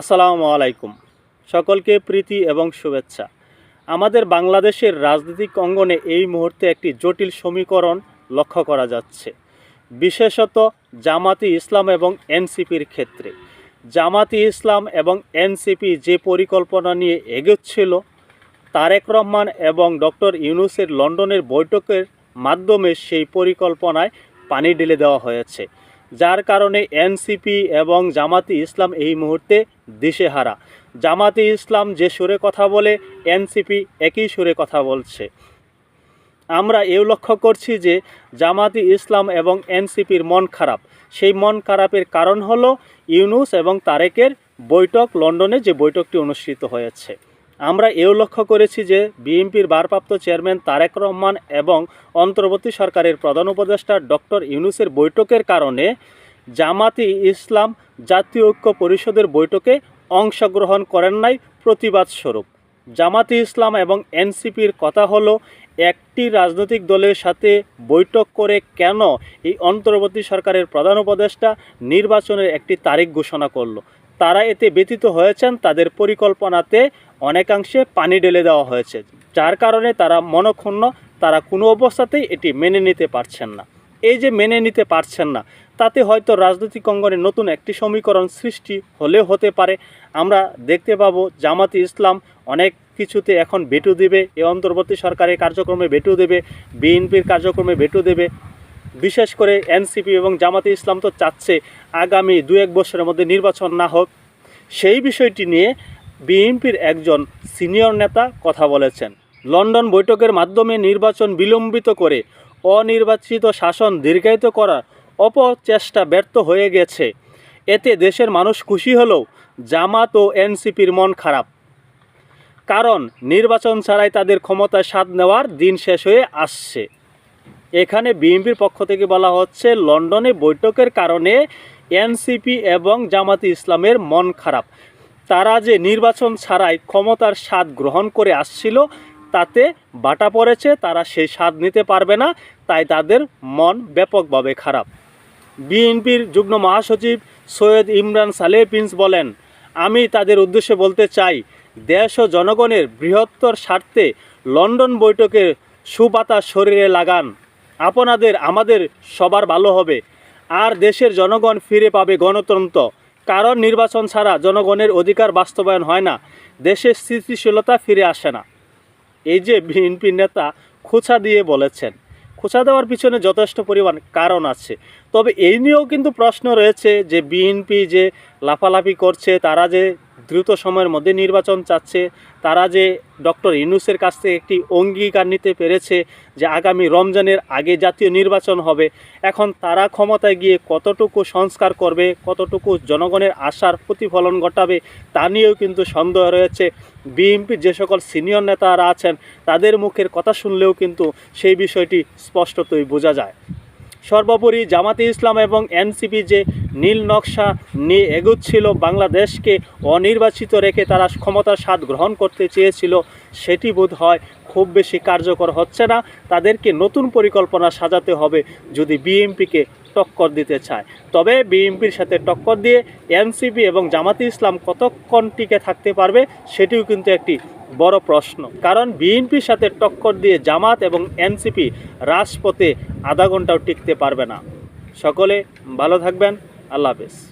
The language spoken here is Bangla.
আসসালামু আলাইকুম। সকলকে প্রীতি এবং শুভেচ্ছা। আমাদের বাংলাদেশের রাজনৈতিক অঙ্গনে এই মুহূর্তে একটি জটিল সমীকরণ লক্ষ্য করা যাচ্ছে। বিশেষত জামাতি ইসলাম এবং এনসিপির ক্ষেত্রে। জামাতি ইসলাম এবং এনসিপি যে পরিকল্পনা নিয়ে এগোচ্ছিল, তারেক রহমান এবং ডক্টর ইউনুসের লন্ডনের বৈঠকের মাধ্যমে সেই পরিকল্পনায় পানি ঢেলে দেওয়া হয়েছে। যার কারণে এনসিপি এবং জামাতি ইসলাম এই মুহূর্তে দিশেহারা। জামাতি ইসলাম যে সুরে কথা বলে, এনসিপি একই সুরে কথা বলছে। আমরা এও লক্ষ্য করছি যে জামাতি ইসলাম এবং এনসিপির মন খারাপ। সেই মন খারাপের কারণ হলো ইউনুস এবং তারেকের বৈঠক, লন্ডনে যে বৈঠকটি অনুষ্ঠিত হয়েছে। আমরা এও লক্ষ্য করেছি যে বিএনপির ভারপ্রাপ্ত চেয়ারম্যান তারেক রহমান এবং অন্তর্বর্তী সরকারের প্রধান উপদেষ্টা ডক্টর ইউনুসের বৈঠকের কারণে জামাতি ইসলাম জাতীয় ঐক্য পরিষদের বৈঠকে অংশগ্রহণ করেন নাই প্রতিবাদ স্বরূপ। জামাতি ইসলাম এবং এনসিপির কথা হলো, একটি রাজনৈতিক দলের সাথে বৈঠক করে কেন এই অন্তর্বর্তী সরকারের প্রধান উপদেষ্টা নির্বাচনের একটি তারিখ ঘোষণা করল? তারা এতে ব্যতীত হয়েছেন তাদের পরিকল্পনাতে অনেকাংশে পানি ঢেলে দেওয়া হয়েছে, যার কারণে তারা মনক্ষুণ্ণ, তারা কোনো অবস্থাতেই এটি মেনে নিতে পারছেন না। এই যে মেনে নিতে পারছেন না, তাতে হয়তো রাজনৈতিক অঙ্গনে নতুন একটি সমীকরণ সৃষ্টি হলেও হতে পারে। আমরা দেখতে পাবো জামাতি ইসলাম অনেক কিছুতে এখন বেটু দেবে, এ অন্তর্বর্তী সরকারের কার্যক্রমে বেটু দেবে, বিএনপির কার্যক্রমে বেটু দেবে। বিশেষ করে এনসিপি এবং জামাতে ইসলাম তো চাচ্ছে আগামী দু এক বছরের মধ্যে নির্বাচন না হোক। সেই বিষয়টি নিয়ে বিএনপির একজন সিনিয়র নেতা কথা বলেছেন। লন্ডন বৈঠকের মাধ্যমে নির্বাচন বিলম্বিত করে অনির্বাচিত শাসন দীর্ঘায়িত করার অপচেষ্টা ব্যর্থ হয়ে গেছে। এতে দেশের মানুষ খুশি হলেও জামাত ও এনসিপির মন খারাপ। কারণ নির্বাচন ছাড়াই তাদের ক্ষমতায় স্বাদ নেওয়ার দিন শেষ হয়ে আসছে। এখানে বিএনপির পক্ষ থেকে বলা হচ্ছে, লন্ডনে বৈঠকের কারণে এনসিপি এবং জামাতি ইসলামের মন খারাপ। তারা যে নির্বাচন ছাড়াই ক্ষমতার স্বাদ গ্রহণ করে আসছিল, তাতে বাটা পড়েছে, তারা সেই স্বাদ নিতে পারবে না, তাই তাদের মন ব্যাপকভাবে খারাপ। বিএনপির যুগ্ম মহাসচিব সৈয়দ ইমরান সালেহ প্রিন্স বলেন, আমি তাদের উদ্দেশ্যে বলতে চাই, দেশ ও জনগণের বৃহত্তর স্বার্থে লন্ডন বৈঠকে সুবাতাস শরীরে লাগান। আপনাদের, আমাদের সবার ভালো হবে। আর দেশের জনগণ ফিরে পাবে গণতন্ত্র। কারণ নির্বাচন ছাড়া জনগণের অধিকার বাস্তবায়ন হয় না। দেশের স্থিতিশীলতা ফিরে আসে না। এই যে বিএনপি নেতা খোঁচা দিয়ে বলেছেন, খোঁচা দেওয়ার পিছনে যথেষ্ট পরিমাণ কারণ আছে। তবে এই নিয়েও কিন্তু প্রশ্ন রয়েছে যে বিএনপি যে লাফালাফি করছে, তারা যে দ্রুত সময়ের মধ্যে নির্বাচন চাচ্ছে। তারা যে ডক্টর ইনুসের কাছ থেকে একটি অঙ্গীকার নিতে পেরেছে যে আগামী রমজানের আগে জাতীয় নির্বাচন হবে, এখন তারা ক্ষমতায় গিয়ে কতটুকু সংস্কার করবে, কতটুকু জনগণের আশার প্রতিফলন ঘটাবে, তা নিয়েও কিন্তু সন্দেহ রয়েছে। বিএনপির যে সকল সিনিয়র নেতারা আছেন, তাদের মুখের কথা শুনলেও কিন্তু সেই বিষয়টি স্পষ্টতই বোঝা যায়। সর্বোপরি জামাতে ইসলাম এবং এনসিপি যে নীল নকশা নিয়ে এগুচ্ছিল বাংলাদেশকে অনির্বাচিত রেখে তারা ক্ষমতার স্বাদ গ্রহণ করতে চেয়েছিল। সেটি বোধ হয় খুব বেশি কার্যকর হচ্ছে না। তাদেরকে নতুন পরিকল্পনা সাজাতে হবে যদি বিএনপিকে টক্কর দিতে চায়। তবে বিএনপির সাথে টক্কর দিয়ে এনসিপি এবং জামাতে ইসলাম কতক্ষণ টিকে থাকতে পারবে সেটিও কিন্তু একটি বড় প্রশ্ন। কারণ বিএনপির সাথে টক্কর দিয়ে জামাত এবং এনসিপি রাজপথে আধা ঘন্টাও টিকতে পারবে না। সকলে ভালো থাকবেন। আল্লাহ হাফেজ।